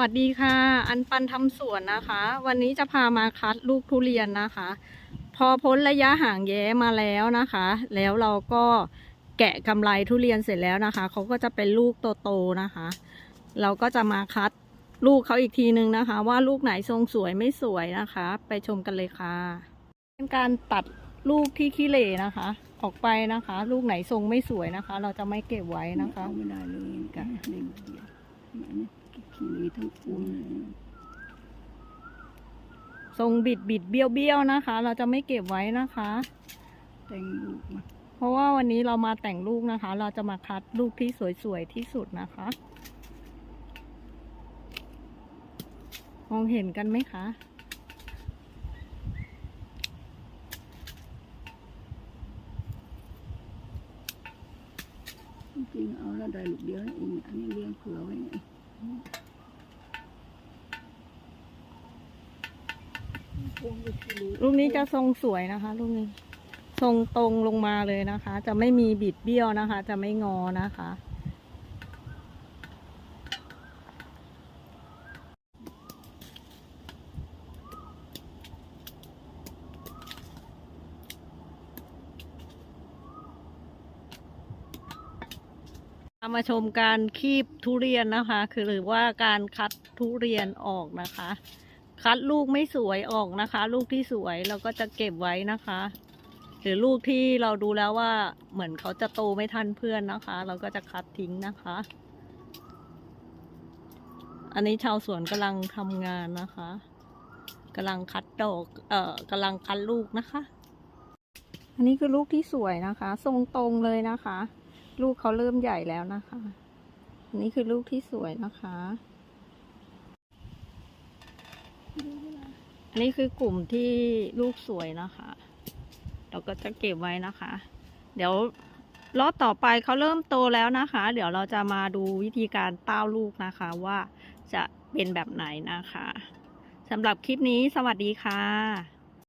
วัสดีค่ะ อันปันทำสวนนะคะ วันนี้จะพามาคัดลูกทุเรียนนะคะ พอพ้นระยะห่างแย้มาแล้วนะคะ แล้วเราก็แกะกำไรทุเรียนเสร็จแล้วนะคะเขาก็จะเป็นลูกโตๆนะคะ เราก็จะมาคัดลูกเขาอีกทีนึงนะคะ ว่าลูกไหนทรงสวยไม่สวยนะคะ ไปชมกันเลยค่ะ เป็นการตัดลูกที่ขี้เหร่นะคะ ออกไปนะคะ ลูกไหนทรงไม่สวยนะคะ เราจะไม่เก็บไว้นะคะไม่ได้เลยกัน ขีนี้ทั้งปวงทรงบิดบิดเบี้ยวเบี้ยวนะคะ เราจะไม่เก็บไว้นะคะ แต่งลูกมาเพราะว่าวันนี้เรามาแต่งลูกนะคะ เราจะมาคัดลูกที่สวยๆที่สุดนะคะมองเห็นกันไหมคะจริงๆเอาแล้วได้ลูกเดียวเองอันนี้เลี้ยงเผื่อไว้ไง ลูกนี้จะทรงสวยนะคะลูกนี้ ทรงตรงลงมาเลยนะคะ จะไม่มีบิดเบี้ยวนะคะ จะไม่งอนะคะ มาชมการคีบทุเรียนนะคะ คือหรือว่าการคัดทุเรียนออกนะคะ คัดลูกไม่สวยออกนะคะ ลูกที่สวยเราก็จะเก็บไว้นะคะ หรือลูกที่เราดูแล้วว่าเหมือนเขาจะโตไม่ทันเพื่อนนะคะ เราก็จะคัดทิ้งนะคะ อันนี้ชาวสวนกำลังทำงานนะคะกำลังคัดดอกเอ่อกำลังคัดลูกนะคะ อันนี้คือลูกที่สวยนะคะ ทรงตรงเลยนะคะ ลูกเขาเริ่มใหญ่แล้วนะคะ อันนี้คือลูกที่สวยนะคะ อันนี้คือกลุ่มที่ลูกสวยนะคะ เราก็จะเก็บไว้นะคะ เดี๋ยวรอบต่อไปเขาเริ่มโตแล้วนะคะ เดี๋ยวเราจะมาดูวิธีการเต้าลูกนะคะว่าจะเป็นแบบไหนนะคะสำหรับคลิปนี้สวัสดีค่ะ